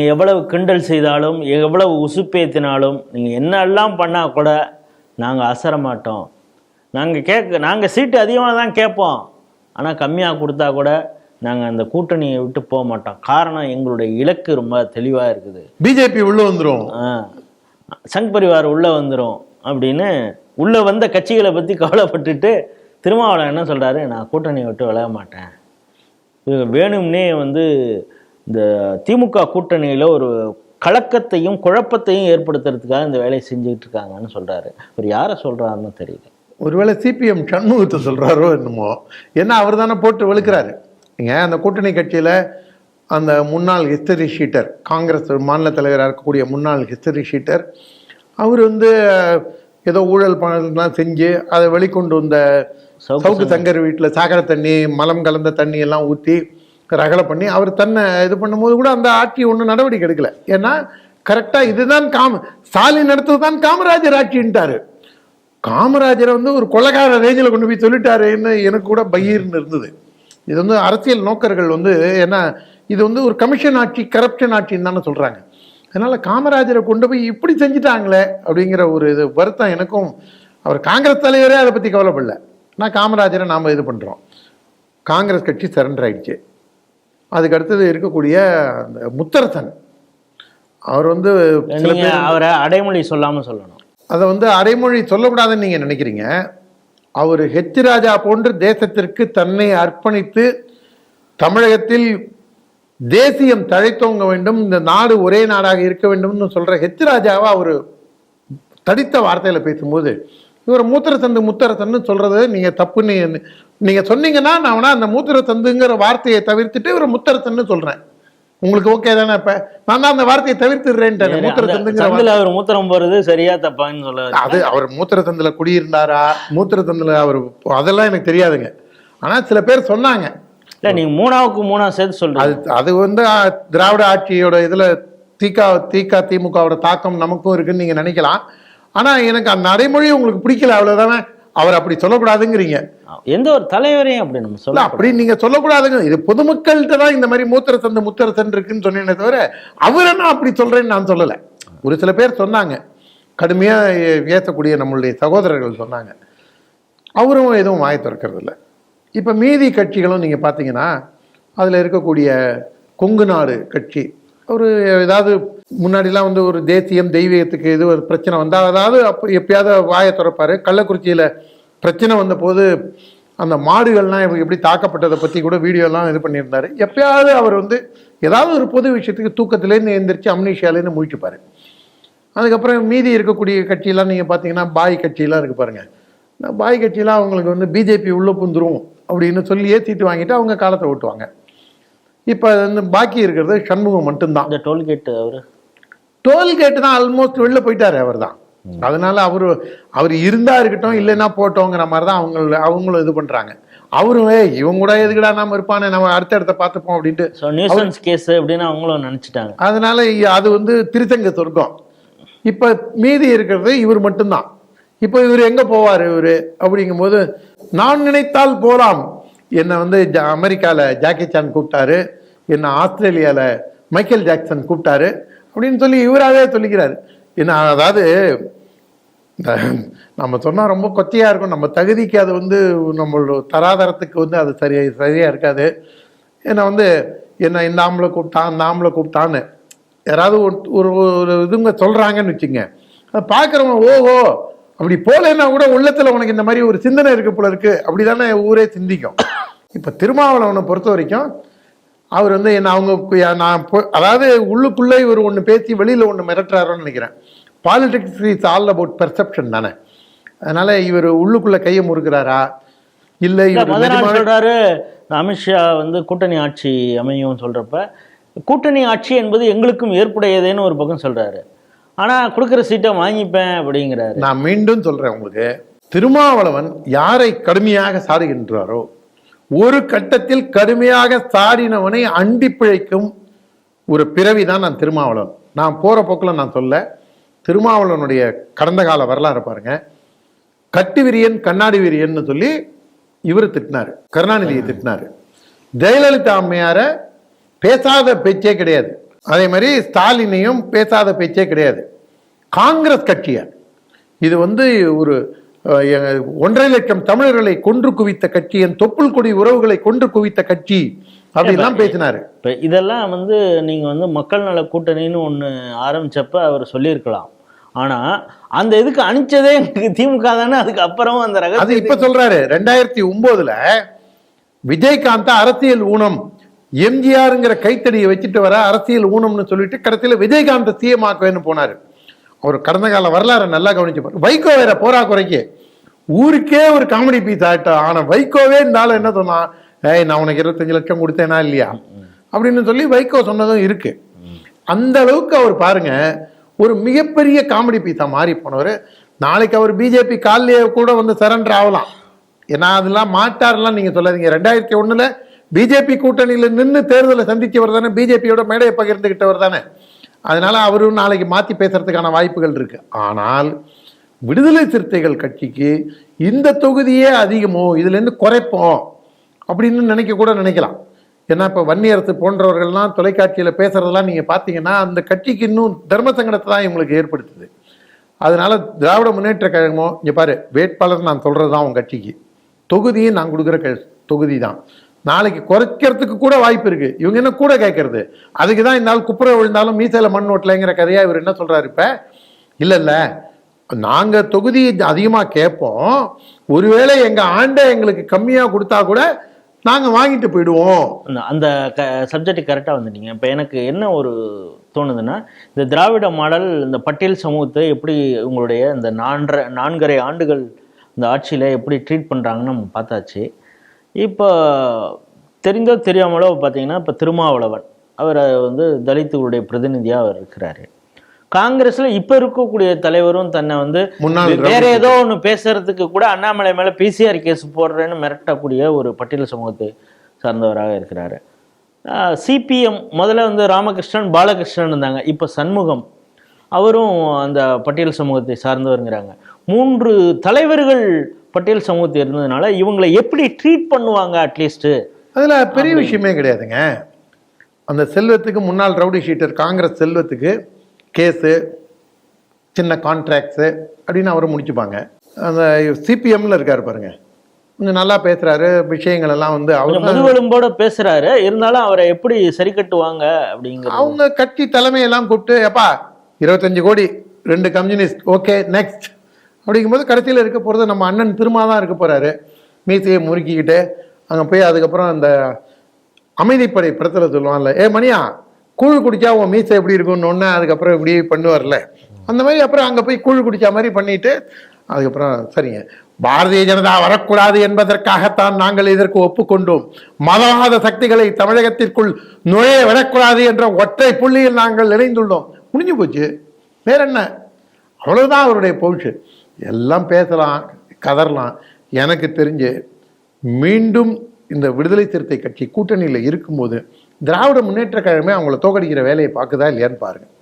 நீங்கள் எவ்வளவு கிண்டல் செய்தாலும் எவ்வளவு உசுப்பேத்தினாலும் நீங்கள் என்னெல்லாம் பண்ணால் கூட நாங்கள் அசர மாட்டோம். நாங்கள் கேட்க நாங்கள் சீட்டு அதிகமாக தான் கேட்போம். ஆனால் கம்மியாக கொடுத்தா கூட நாங்கள் அந்த கூட்டணியை விட்டு போக மாட்டோம். காரணம் எங்களுடைய இலக்கு ரொம்ப தெளிவாக இருக்குது. பிஜேபி உள்ள வந்துரும். ஆ, சங் பரிவார் உள்ளே வந்துடும் அப்படின்னு உள்ளே வந்த கட்சிகளை பற்றி கவலைப்பட்டுட்டு திருமாவளவன் என்ன சொல்கிறாரு நான் கூட்டணியை விட்டு விலக மாட்டேன். வேணும்னே வந்து இந்த திமுக கூட்டணியில் ஒரு கலக்கத்தையும் குழப்பத்தையும் ஏற்படுத்துறதுக்காக இந்த வேலையை செஞ்சுக்கிட்டு இருக்காங்கன்னு சொல்கிறாரு அவர் யாரை சொல்கிறாருன்னு தெரியல. ஒருவேளை சிபிஎம் சண்முகத்தை சொல்றாரோ என்னமோ. ஏன்னா அவர் தானே போட்டு வெளுக்கிறாரு. நீங்க அந்த கூட்டணி கட்சியில அந்த முன்னாள் ஹிஸ்டரி ஷீட்டர் காங்கிரஸ் மாநில தலைவராக இருக்கக்கூடிய முன்னாள் ஹிஸ்டரி ஷீட்டர் அவர் வந்து ஏதோ ஊழல் பணம்லாம் செஞ்சு அதை வெளிக்கொண்டு வந்த சவுக்கு சங்கர். வீட்டில் சாக்கடை தண்ணி மலம் கலந்த தண்ணி எல்லாம் ஊற்றி ரகலை பண்ணி அவர் தன்னை இது பண்ணும்போது கூட அந்த ஆட்சி ஒன்றும் நடவடிக்கை எடுக்கல. ஏன்னா கரெக்டாக இதுதான் காம ஸ்டாலின் நடத்தது தான் காமராஜர் ஆட்சின்ட்டாரு. காமராஜரை வந்து ஒரு கொலைகார ரேஞ்சில் கொண்டு போய் சொல்லிட்டாருன்னு எனக்கு கூட பயிர்னு இருந்தது. இது வந்து அரசியல் நோக்கர்கள் வந்து ஏன்னா இது வந்து ஒரு கமிஷன் ஆட்சி கரப்ஷன் ஆட்சின்னு தானே சொல்கிறாங்க அதனால் காமராஜரை கொண்டு போய் இப்படி செஞ்சுட்டாங்களே அப்படிங்கிற ஒரு இது வருத்தம் எனக்கும் அவர் காங்கிரஸ் தலைவரே அதை பற்றி கவலைப்படல. நான் காமராஜரை நாம் இது பண்ணுறோம் காங்கிரஸ் கட்சி சரண்டர் ஆயிடுச்சு. அதுக்கு அடுத்தது இருக்கக்கூடிய அந்த முத்தரசன். அவர் வந்து சில பேர் அவரை அடைமொழி சொல்லாமல் சொல்லணும். அதை வந்து அரைமொழி சொல்லக்கூடாதுன்னு நீங்கள் நினைக்கிறீங்க. அவர் ஹெச் ராஜா போன்று தேசத்திற்கு தன்னை அர்ப்பணித்து தமிழகத்தில் தேசியம் தழைத்தோங்க வேண்டும் இந்த நாடு ஒரே நாடாக இருக்க வேண்டும்னு சொல்ற ஹெச் ராஜாவை அவர் தடித்த வார்த்தையில பேசும்போது இவர் மூத்திர சந்து முத்திர சந்து சொல்றது நீங்க தப்புன்னு நீங்க சொன்னீங்கன்னா நான் வேணா அந்த மூத்திர சந்துங்கிற வார்த்தையை தவிர்த்துட்டு இவர் முத்திர சந்து சொல்றேன். உங்களுக்கு ஓகே தானே இப்ப? நான் தான் அந்த வார்த்தையை தவிர்த்துடுறேன்ட்டேன் மூத்திர சந்தில் அவர் மூத்திரம் போகிறது சரியா தப்பான்னு சொல்ல அது அவர் மூத்திரத்தந்தில் குடியிருந்தாரா? மூத்திரத்தந்தில் அவர் அதெல்லாம் எனக்கு தெரியாதுங்க. ஆனால் சில பேர் சொன்னாங்க. இல்லை நீங்கள் மூணாவுக்கு மூணா சேர்த்து அது சொல்கிறீங்க அது வந்து திராவிட ஆட்சியோட இதில் திக திக திமுகவோட தாக்கம் நமக்கும் இருக்குன்னு நீங்கள் நினைக்கலாம். ஆனால் எனக்கு அந்த நடைமொழி உங்களுக்கு பிடிக்கல அவ்வளோதானே அவர் அப்படி சொல்லக்கூடாதுங்கிறீங்க. எந்த ஒரு தலைவரையும் அப்படி நம்ம சொல்ல அப்படி நீங்க சொல்லக்கூடாதுங்க. இது பொதுமக்கள்கிட்ட தான் இந்த மாதிரி மூத்திர சந்து முத்திர சந்து இருக்குன்னு சொன்னேனே தவிர அவர் என்ன அப்படி சொல்றேன்னு நான் சொல்லலை. ஒரு சில பேர் சொன்னாங்க. கடுமையா ஏ- ஏசக்கூடிய நம்மளுடைய சகோதரர்கள் சொன்னாங்க. அவரும் எதுவும் வாய் திறக்கிறது இல்ல. இப்ப மீதி கட்சிகளும் நீங்க பார்த்தீங்கன்னா அதுல இருக்கக்கூடிய கொங்கு நாடு கட்சி ஒரு ஏதாவது முன்னாடிலாம் வந்து ஒரு தேசியம் தெய்வீகத்துக்கு இது ஒரு பிரச்சனை வந்தால் அதாவது அப்போ எப்பயாவது வாயை திறப்பார். கள்ளக்குறிச்சியில் பிரச்சனை வந்தபோது அந்த மாடுகள்லாம் எப்படி தாக்கப்பட்டதை பற்றி கூட வீடியோலாம் இது பண்ணியிருந்தாரு. எப்பயாவது அவர் வந்து ஏதாவது ஒரு பொது விஷயத்துக்கு தூக்கத்துலேருந்து எழுந்திரிச்சு அம்னீஷியாலேருந்து முழிச்சுப்பார். அதுக்கப்புறம் மீதி இருக்கக்கூடிய கட்சியெல்லாம் நீங்கள் பார்த்தீங்கன்னா பாய் கட்சியெல்லாம் இருக்கு பாருங்கள் பாய் கட்சியெலாம் அவங்களுக்கு வந்து பிஜேபி உள்ளே புந்துரும் அப்படின்னு சொல்லி ஏற்றிட்டு வாங்கிட்டு அவங்க காலத்தை ஓட்டுவாங்க. இப்போ வந்து பாக்கி இருக்கிறது சண்முகம் மட்டும்தான். இந்த டோல்கேட் அவர். டோல்கேட் தான் ஆல்மோஸ்ட் வெளில போயிட்டாரு அவர் தான் அதனால அவரு அவர் இருந்தா இருக்கட்டும் இல்லைன்னா போட்டோங்கிற மாதிரி தான் அவங்க அவங்களும் இது பண்றாங்க. அவரும் இவங்க கூட எதுக்குடா நாம இருப்பானே நம்ம அடுத்த இடத்த பார்த்துப்போம் அப்படின்ட்டு. கேஸ் அப்படின்னு அவங்களும் நினச்சிட்டாங்க. அதனால அது வந்து திருத்தங்க சொர்க்கம். இப்ப மீதி இருக்கிறது இவர் மட்டும்தான். இப்போ இவர் எங்க போவார் இவர்? அப்படிங்கும்போது நான் நினைத்தால் போலாம். என்னை வந்து அமெரிக்கால ஜாக்கி சான் கூப்பிட்டாரு. என்னை ஆஸ்திரேலியால மைக்கேல் ஜாக்சன் கூப்பிட்டாரு. அப்படின்னு சொல்லி இவராகவே சொல்லிக்கிறாரு. என்ன அதாவது இந்த நம்ம சொன்னால் ரொம்ப கொத்தையாக இருக்கும். நம்ம தகுதிக்கு அது வந்து நம்மளோட தராதரத்துக்கு வந்து அது சரியா சரியாக இருக்காது. ஏன்னா வந்து என்ன இந்த ஆம்பளை கூப்பிட்டான் இந்த ஆம்பளை கூப்பிட்டான்னு. யாராவது ஒரு- ஒரு ஒரு இதுங்க சொல்கிறாங்கன்னு வச்சுங்க அதை பார்க்குறவங்க ஓஹோ அப்படி போகலன்னா கூட உள்ளத்தில் உனக்கு இந்த மாதிரி ஒரு சிந்தனை இருக்குது போல இருக்குது அப்படி தானே ஊரே சிந்திக்கும். இப்போ திருமாவளவனை பொறுத்த வரைக்கும் அவர் வந்து என்ன அவங்க நான் அதாவது உள்ளுக்குள்ளே இவர் ஒன்று பேசி வெளியில் ஒன்று மிரட்டுறாரோன்னு நினைக்கிறேன். Politics is all about perception தானே. அதனால இவர் உள்ளுக்குள்ள கையை முறுக்கிறாரா? இல்லை இவர் சொல்றாரு அமித்ஷா வந்து கூட்டணி ஆட்சி அமையும் சொல்றப்ப கூட்டணி ஆட்சி என்பது எங்களுக்கும் ஏற்புடையதேன்னு ஒரு பக்கம் சொல்றாரு. ஆனா கொடுக்குற சீட்டை வாங்கிப்பேன் அப்படிங்கிறாரு. நான் மீண்டும் சொல்றேன் உங்களுக்கு. திருமாவளவன் யாரை கடுமையாக சாடுகின்றாரோ ஒரு கட்டத்தில் கடுமையாக சாடினவனை அண்டி பிழைக்கும் ஒரு பிறவி தான் நான் திருமாவளவன். நான் போற போக்கில் நான் சொல்ல திருமாவளவனுடைய கடந்த கால வரலாறு பாருங்க. கட்டு விரியன் கண்ணாடி விரியன்னு சொல்லி இவர் திட்டினாரு. கருணாநிதியை திட்டினாரு. ஜெயலலிதா அம்மையார பேசாத பேச்சே கிடையாது. அதே மாதிரி ஸ்டாலினையும் பேசாத பேச்சே கிடையாது. காங்கிரஸ் கட்சியை. இது வந்து ஒரு ஒன்றரை லட்சம் தமிழர்களை கொன்று குவித்த கட்சி என் தொப்புள் கொடி உறவுகளை கொன்று குவித்த கட்சி அப்படிலாம் பேசினாரு. இப்போ இதெல்லாம் வந்து நீங்கள் வந்து மக்கள் நல கூட்டணின்னு ஒன்று ஆரம்பிச்சப்ப அவர் சொல்லியிருக்கலாம். ஆனால் அந்த இதுக்கு அனுப்பிச்சதே எனக்கு திமுக தானே அதுக்கு அப்புறம் அந்த அது இப்ப சொல்றாரு. ரெண்டாயிரத்தி ஒன்பதுல விஜயகாந்த் அரசியல் ஊனம் எம்ஜிஆருங்கிற கைத்தடியை வச்சுட்டு வர அரசியல் ஊனம்னு சொல்லிட்டு கடைசியில விஜயகாந்த் சிஎம் ஆக்குவேன்னு போனாரு. அவர் கடந்த கால வரலாறு நல்லா கவனிச்சு வைகோ வேற போரா குறைக்கு. ஊருக்கே ஒரு காமெடி பீஸ் ஆகிட்டோம் ஆனா வைகோவே இருந்தாலும் என்ன சொன்னான் ஏய் நான் உனக்கு இருபத்தஞ்சு லட்சம் கொடுத்தேனா இல்லையா? அப்படின்னு சொல்லி வைகோ சொன்னதும் இருக்கு. அந்த அளவுக்கு அவர் பாருங்க ஒரு மிகப்பெரிய காமெடி பீஸா மாறி போனவர். நாளைக்கு அவர் பிஜேபி காலிலேயே கூட வந்து சரண்டர் ஆகலாம். ஏன்னா அதெல்லாம் மாட்டார்லாம் நீங்க சொல்லாதீங்க. ரெண்டாயிரத்தி ஒண்ணுல பிஜேபி கூட்டணியில நின்று தேர்தலை சந்திச்சவர் தானே. பிஜேபியோட மேடையை பகிர்ந்துகிட்டவர் தானே. அதனால் அவரும் நாளைக்கு மாற்றி பேசுறதுக்கான வாய்ப்புகள் இருக்கு. ஆனால் விடுதலை சிறுத்தைகள் கட்சிக்கு இந்த தொகுதியே அதிகமோ இதுலேருந்து குறைப்போம் அப்படின்னு நினைக்க கூட நினைக்கலாம். ஏன்னா இப்போ வன்னியரசு போன்றவர்கள்லாம் தொலைக்காட்சியில் பேசுகிறதெல்லாம் நீங்கள் பார்த்தீங்கன்னா அந்த கட்சிக்கு இன்னும் தர்ம சங்கடத்தை தான் இவங்களுக்கு ஏற்படுத்துது. அதனால் திராவிட முன்னேற்ற கழகமோ இங்கே பாரு வேட்பாளர் நான் சொல்கிறது தான் உங்கள் கட்சிக்கு. தொகுதியும் நான் கொடுக்குற க தொகுதி தான் நாளைக்கு குறைக்கிறதுக்கு கூட வாய்ப்பு இருக்கு. இவங்க என்ன கூட கேட்கறது? அதுக்கு தான் இருந்தாலும் குப்புற விழுந்தாலும் மீசையில் மண் ஓட்டலைங்கிற கதையா இவர் என்ன சொல்றாரு இப்ப? இல்ல இல்ல. நாங்க தொகுதி அதிகமா கேட்போம். ஒருவேளை எங்க ஆண்டை எங்களுக்கு கம்மியா கொடுத்தா கூட நாங்க வாங்கிட்டு போயிடுவோம். அந்த- அந்த க சப்ஜெக்ட் கரெக்டாக வந்துட்டீங்க. இப்போ எனக்கு என்ன ஒரு தோணுதுன்னா இந்த திராவிட மாடல் இந்த பட்டியல் சமூகத்தை எப்படி உங்களுடைய இந்த நான்கரை நான்கரை ஆண்டுகள் இந்த ஆட்சியில் எப்படி ட்ரீட் பண்ணுறாங்கன்னு நம்ம பார்த்தாச்சு. இப்போ தெரிந்தோ தெரியாமலோ பார்த்தீங்கன்னா இப்போ திருமாவளவன் அவர் வந்து தலித்துகளுடைய பிரதிநிதியாக அவர் இருக்கிறாரு. காங்கிரஸ்ல இப்ப இருக்கக்கூடிய தலைவரும் தன்னை வந்து வேற ஏதோ ஒண்ணு பேசுறதுக்கு கூட அண்ணாமலை மேல பிசிஆர் கேஸ் போடுறேன்னு மிரட்டக்கூடிய ஒரு பட்டியல் சமூகத்தை சார்ந்தவராக இருக்கிறாரு. சிபிஎம் முதல்ல வந்து ராமகிருஷ்ணன் பாலகிருஷ்ணன் இருந்தாங்க. இப்போ சண்முகம் அவரும் அந்த பட்டியல் சமூகத்தை சார்ந்தவருங்கிறாங்க. மூன்று தலைவர்கள் பட்டியல் சமூகத்தை இருந்ததுனால இவங்களை எப்படி ட்ரீட் பண்ணுவாங்க அட்லீஸ்ட் அதுல பெரிய விஷயமே கிடையாதுங்க. அந்த செல்வத்துக்கு முன்னாள் ரவுடி ஷீட்டர் காங்கிரஸ் செல்வத்துக்கு கேஸு சின்ன கான்ட்ராக்ட்ஸு அப்படின்னு அவரை முடிச்சுப்பாங்க. அந்த சிபிஎம்ல இருக்காரு பாருங்க. கொஞ்சம் நல்லா பேசுறாரு விஷயங்கள் எல்லாம் வந்து அவர் முதுகெலும்போட பேசுறாரு. இருந்தாலும் அவரை எப்படி சரி கட்டுவாங்க அப்படிங்கிறது. அவங்க கட்சி தலைமையெல்லாம் கூப்பிட்டு எப்பா இருபத்தஞ்சு கோடி ரெண்டு கம்யூனிஸ்ட் ஓகே நெக்ஸ்ட் அப்படிங்கும்போது கடைசியில் இருக்க போகிறது நம்ம அண்ணன் திருமா தான் இருக்க போகிறாரு மீசையை முறுக்கிக்கிட்டு அங்கே போய் அதுக்கப்புறம் அந்த அமைதிப்படை படத்தில் சொல்லுவான்ல ஏ மணியா கூழ் குடிச்சா உன் மீசை எப்படி இருக்கும்னு ஒன்று அதுக்கப்புறம் இப்படி பண்ணுவார்ல. அந்த மாதிரி அப்புறம் அங்கே போய் கூழ் குடிச்ச மாதிரி பண்ணிட்டு அதுக்கப்புறம் சரிங்க. பாரதிய ஜனதா வரக்கூடாது என்பதற்காகத்தான் நாங்கள் இதற்கு ஒப்புக்கொண்டோம். மதவாத சக்திகளை தமிழகத்திற்குள் நுழைய விடக்கூடாது என்ற ஒற்றை புள்ளியில் நாங்கள் இணைந்துள்ளோம். முடிஞ்சு போச்சு. வேற என்ன? அவ்வளவுதான் அவருடைய பவுச்சு எல்லாம் பேசலாம் கதறலாம். எனக்கு தெரிஞ்சு மீண்டும் இந்த விடுதலை சிறுத்தை கட்சி கூட்டணியில் இருக்கும்போது திராவிட முன்னேற்ற கழகமே அவங்கள தோக்கடிக்கிற வேலையை பார்க்குதா இல்லையான்னு பாருங்கள்